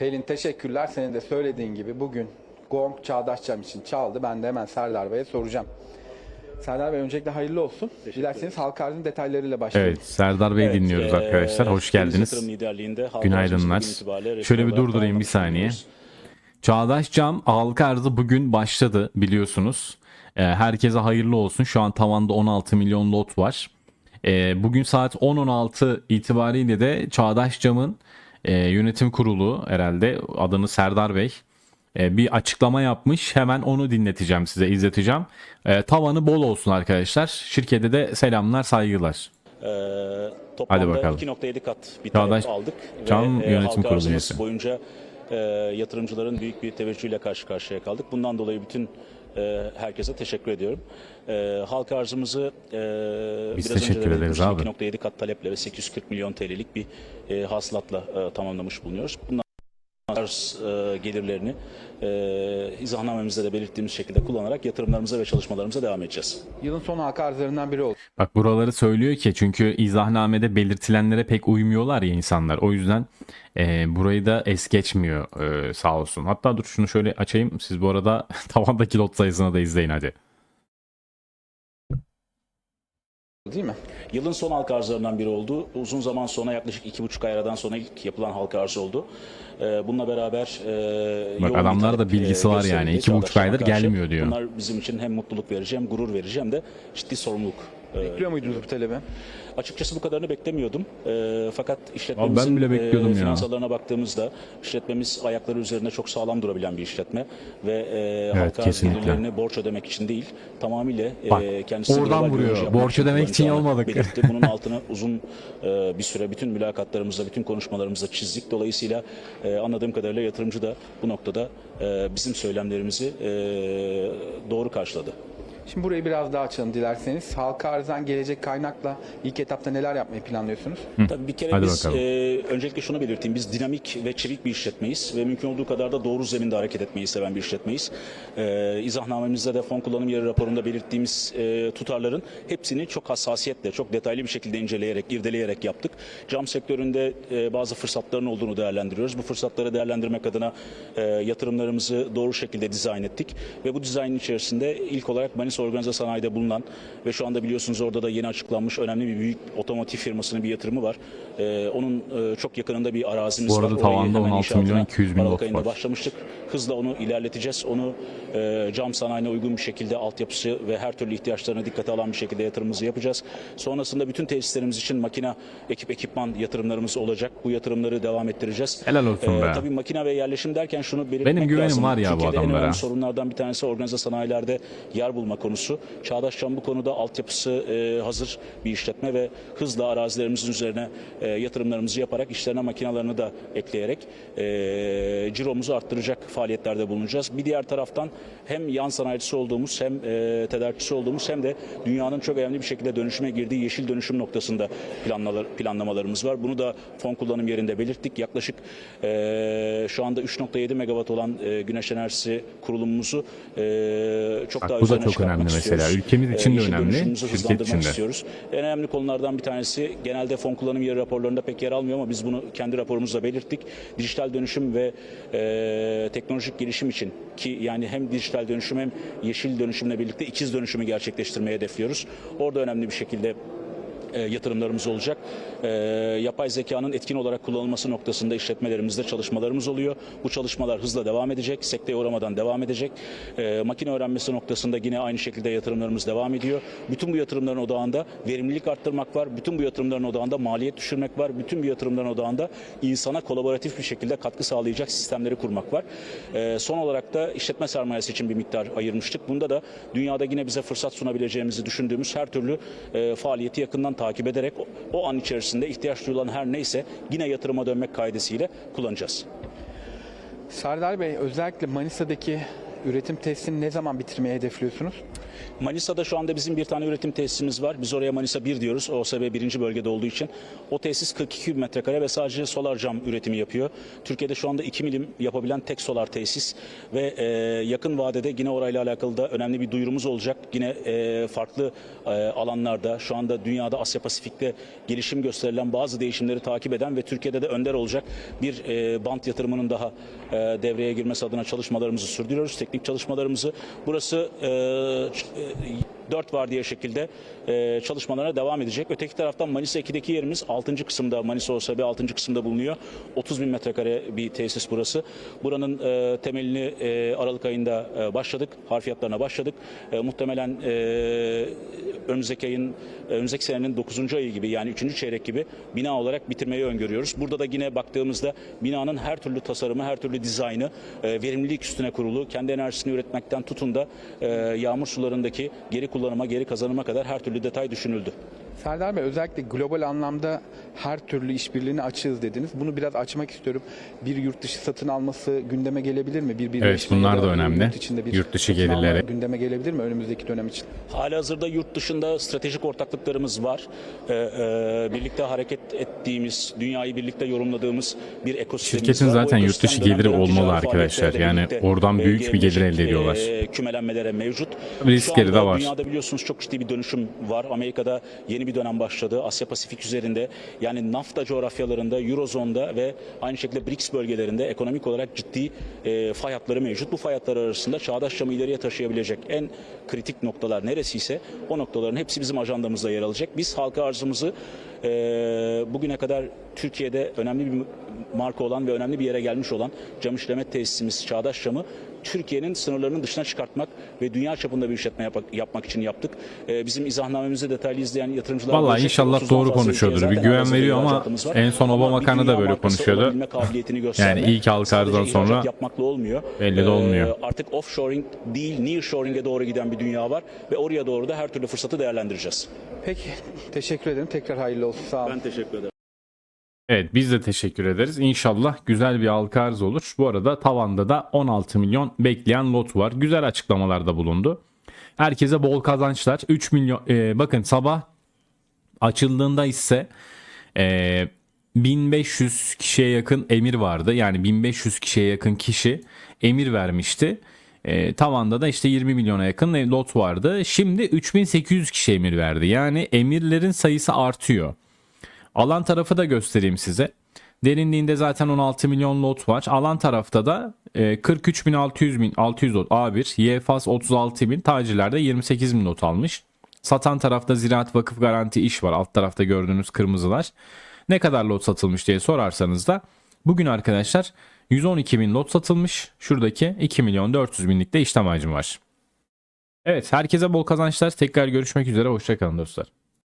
Pelin teşekkürler. Senin de söylediğin gibi bugün Gong Çağdaş Cam için çaldı. Ben de hemen Serdar Bey'e soracağım. Serdar Bey öncelikle hayırlı olsun. Dilerseniz halka arzın detaylarıyla başlayalım. Evet, Serdar Bey'i Evet, dinliyoruz eee, arkadaşlar. Hoş geldiniz. Günaydınlar. Şöyle bir durdurayım bir saniye. Çağdaş Cam halka arzı bugün başladı biliyorsunuz. Ee, herkese hayırlı olsun. Şu an tavanda 16 milyon lot var. Ee, bugün saat 10.16 itibariyle de Çağdaş Cam'ın e, yönetim kurulu herhalde adını Serdar Bey e, bir açıklama yapmış. Hemen onu dinleteceğim size, izleteceğim. E, tavanı bol olsun arkadaşlar. Şirkete de selamlar, saygılar. Hadi toplamda bakalım. 2.7 kat bir Çağdaş aldık. Cam ve, eee, Yönetim Kurulu üyesi. boyunca eee, yatırımcıların büyük bir teveccühüyle karşı karşıya kaldık. Bundan dolayı bütün eee, herkese teşekkür ediyorum. Eee halka arzımızı eee Biz biraz teşekkür önce de ederiz belirtmiştim, abi. 2.7 kat taleple ve 840 milyon TL'lik bir eee hasılatla eee, tamamlamış bulunuyoruz. Bundan arz eee, gelirlerini eee izahnamemizde de belirttiğimiz şekilde kullanarak yatırımlarımıza ve çalışmalarımıza devam edeceğiz. Yılın son halka arzlarından biri oldu. Bak buraları söylüyor ki çünkü izahnamede belirtilenlere pek uymuyorlar ya insanlar. O yüzden e, burayı da es geçmiyor e, sağ olsun. Hatta dur şunu şöyle açayım. Siz bu arada tavandaki lot sayısını da izleyin hadi. Değil mi? Yılın son halka arzlarından biri oldu. Uzun zaman sonra yaklaşık iki buçuk ay aradan sonra ilk yapılan halka arz oldu. Ee, bununla beraber e, Bak adamlar da bilgisi e, var yani. İki buçuk aydır karşı. gelmiyor diyor. Bunlar bizim için hem mutluluk verici hem gurur verici hem de ciddi sorumluluk. e, Bekliyor muydunuz bu talebi? Açıkçası bu kadarını beklemiyordum. E, fakat işletmemizin Abi ben bile bekliyordum ya. finansallarına baktığımızda işletmemiz ayakları üzerinde çok sağlam durabilen bir işletme ve e, halka arz kesinlikle. gelirlerini borç ödemek için değil tamamıyla e, Bak, kendisi oradan vuruyor. Borç ödemek için olmadık. belirtti. Bunun altını uzun e, bir süre bütün mülakatlarımızda, bütün konuşmalarımızda çizdik. Dolayısıyla e, anladığım kadarıyla yatırımcı da bu noktada e, bizim söylemlerimizi e, doğru karşıladı. Şimdi burayı biraz daha açalım dilerseniz. Halka arzdan gelecek kaynakla ilk etapta neler yapmayı planlıyorsunuz? Tabii bir kere Hadi biz bakalım. e, öncelikle şunu belirteyim. Biz dinamik ve çevik bir işletmeyiz ve mümkün olduğu kadar da doğru zeminde hareket etmeyi seven bir işletmeyiz. E, izahnamemizde de fon kullanım yeri raporunda belirttiğimiz e, tutarların hepsini çok hassasiyetle, çok detaylı bir şekilde inceleyerek, irdeleyerek yaptık. Cam sektöründe e, bazı fırsatların olduğunu değerlendiriyoruz. Bu fırsatları değerlendirmek adına e, yatırımlarımızı doğru şekilde dizayn ettik ve bu dizaynın içerisinde ilk olarak Manisa Organize Sanayi'de bulunan ve şu anda biliyorsunuz orada da yeni açıklanmış önemli bir büyük otomotiv firmasının bir yatırımı var. Ee, onun e, çok yakınında bir arazimiz Bu arada var. Tavanda hemen 16 inşaatına milyon 200 bin lot var. başlamıştık. Hızla onu ilerleteceğiz. Onu e, cam sanayine uygun bir şekilde altyapısı ve her türlü ihtiyaçlarına dikkate alan bir şekilde yatırımımızı yapacağız. Sonrasında bütün tesislerimiz için makine, ekip, ekipman yatırımlarımız olacak. Bu yatırımları devam ettireceğiz. Helal olsun be. Tabii makine ve yerleşim derken şunu belirtmek Benim güvenim lazım. var ya bu Türkiye'de en adamlara. önemli sorunlardan bir tanesi organize sanayilerde yer bulma konusu. Çağdaş Cam bu konuda altyapısı e, hazır bir işletme ve hızla arazilerimizin üzerine e, yatırımlarımızı yaparak işlerine makinalarını da ekleyerek e, ciromuzu arttıracak faaliyetlerde bulunacağız. Bir diğer taraftan hem yan sanayicisi olduğumuz hem e, tedarikçisi olduğumuz hem de dünyanın çok önemli bir şekilde dönüşüme girdiği yeşil dönüşüm noktasında planlar, planlamalarımız var. Bunu da fon kullanım yerinde belirttik. Yaklaşık e, şu anda 3.7 megawatt olan e, güneş enerjisi kurulumumuzu e, çok Bak, daha bu da üzerine çok çıkartmak önemli mesela. Ülkemiz için de yeşil önemli, şirket için de. istiyoruz. En önemli konulardan bir tanesi genelde fon kullanım yeri raporlarında pek yer almıyor ama biz bunu kendi raporumuzda belirttik. Dijital dönüşüm ve e, teknolojik gelişim için ki yani hem dijital dönüşüm hem yeşil dönüşümle birlikte ikiz dönüşümü gerçekleştirmeyi hedefliyoruz. Orada önemli bir şekilde e, yatırımlarımız olacak. E, yapay zekanın etkin olarak kullanılması noktasında işletmelerimizde çalışmalarımız oluyor. Bu çalışmalar hızla devam edecek, sekteye uğramadan devam edecek. E, makine öğrenmesi noktasında yine aynı şekilde yatırımlarımız devam ediyor. Bütün bu yatırımların odağında verimlilik arttırmak var. Bütün bu yatırımların odağında maliyet düşürmek var. Bütün bu yatırımların odağında insana kolaboratif bir şekilde katkı sağlayacak sistemleri kurmak var. E, son olarak da işletme sermayesi için bir miktar ayırmıştık. Bunda da dünyada yine bize fırsat sunabileceğimizi düşündüğümüz her türlü e, faaliyeti yakından takip ederek o, an içerisinde ihtiyaç duyulan her neyse yine yatırıma dönmek kaidesiyle kullanacağız. Serdar Bey özellikle Manisa'daki üretim testini ne zaman bitirmeyi hedefliyorsunuz? Manisa'da şu anda bizim bir tane üretim tesisimiz var. Biz oraya Manisa 1 diyoruz. OSB birinci bölgede olduğu için. O tesis 42 bin metrekare ve sadece solar cam üretimi yapıyor. Türkiye'de şu anda 2 milim yapabilen tek solar tesis ve e, yakın vadede yine orayla alakalı da önemli bir duyurumuz olacak. Yine e, farklı e, alanlarda şu anda dünyada Asya Pasifik'te gelişim gösterilen bazı değişimleri takip eden ve Türkiye'de de önder olacak bir e, bant yatırımının daha e, devreye girmesi adına çalışmalarımızı sürdürüyoruz. Teknik çalışmalarımızı. Burası e, e, 4 var diye şekilde e, çalışmalarına devam edecek. Öteki taraftan Manisa 2'deki yerimiz 6. kısımda Manisa OSB 6. kısımda bulunuyor. 30 bin metrekare bir tesis burası. Buranın e, temelini e, Aralık ayında e, başladık. Harfiyatlarına başladık. E, muhtemelen e, önümüzdeki ayın önümüzdeki senenin 9. ayı gibi yani 3. çeyrek gibi bina olarak bitirmeyi öngörüyoruz. Burada da yine baktığımızda binanın her türlü tasarımı, her türlü dizaynı e, verimlilik üstüne kurulu. Kendi enerjisini üretmekten tutun da e, yağmur sularındaki geri kullanıma, geri kazanıma kadar her türlü detay düşünüldü. Serdar Bey özellikle global anlamda her türlü işbirliğine açığız dediniz. Bunu biraz açmak istiyorum. Bir yurt dışı satın alması gündeme gelebilir mi? Bir birleşme bunlar ya da önemli. Yurt, içinde bir Yurt dışı gelirleri. gündeme gelebilir mi önümüzdeki dönem için? Halihazırda yurt dışında stratejik ortaklıklarımız var. Ee, e, birlikte hareket ettiğimiz, dünyayı birlikte yorumladığımız bir ekosistemimiz Şirketin var. zaten yurt dışı geliri olmalı arkadaşlar. Yani oradan büyük bir gelir elde ediyorlar. e, kümelenmelere mevcut. Risk Şu yeri de var. Dünyada biliyorsunuz çok ciddi bir dönüşüm var. Amerika'da yeni bir dönem başladı. Asya Pasifik üzerinde yani NAFTA coğrafyalarında, Eurozone'da ve aynı şekilde BRICS bölgelerinde ekonomik olarak ciddi e, fay hatları mevcut. Bu fay hatları arasında çağdaş yaşamı ileriye taşıyabilecek en kritik noktalar neresiyse o noktaların hepsi bizim ajandamızda yer alacak. Biz halka arzımızı e, bugüne kadar Türkiye'de önemli bir marka olan ve önemli bir yere gelmiş olan cam işleme tesisimiz Çağdaş Cam'ı Türkiye'nin sınırlarının dışına çıkartmak ve dünya çapında bir işletme yapmak, yapmak için yaptık. E, bizim izahnamemizi detaylı izleyen yatırımcılar Vallahi görecek. inşallah 30'dan doğru konuşuyordur. Bir güven veriyor ama en son Ama Obama Bakanı da böyle konuşuyordu. Yani ilk halka Sadece arzdan sonra yapmakla olmuyor. belli de Ee, olmuyor. artık offshoring değil nearshoring'e doğru giden bir dünya var ve oraya doğru da her türlü fırsatı değerlendireceğiz. Peki teşekkür ederim. Tekrar hayırlı olsun. Sağ olun. Ben teşekkür ederim. Evet biz de teşekkür ederiz. İnşallah güzel bir halka arz olur. Bu arada tavanda da 16 milyon bekleyen lot var. Güzel açıklamalarda bulundu. Herkese bol kazançlar. 3 milyon e, bakın sabah açıldığında ise e, 1500 kişiye yakın emir vardı. Yani 1500 kişiye yakın kişi emir vermişti. E, tavanda da işte 20 milyona yakın lot vardı. Şimdi 3800 kişi emir verdi. Yani emirlerin sayısı artıyor. Alan tarafı da göstereyim size. Derinliğinde zaten 16 milyon lot var. Alan tarafta da e, 43.600 bin 600 lot A1, YFAS 36 bin, tacilerde 28 bin lot almış. Satan tarafta Ziraat Vakıf Garanti iş var. Alt tarafta gördüğünüz kırmızılar. Ne kadar lot satılmış diye sorarsanız da bugün arkadaşlar 112 bin lot satılmış. Şuradaki 2 milyon 400 binlik de işlem hacmi var. Evet herkese bol kazançlar. Tekrar görüşmek üzere. Hoşçakalın dostlar.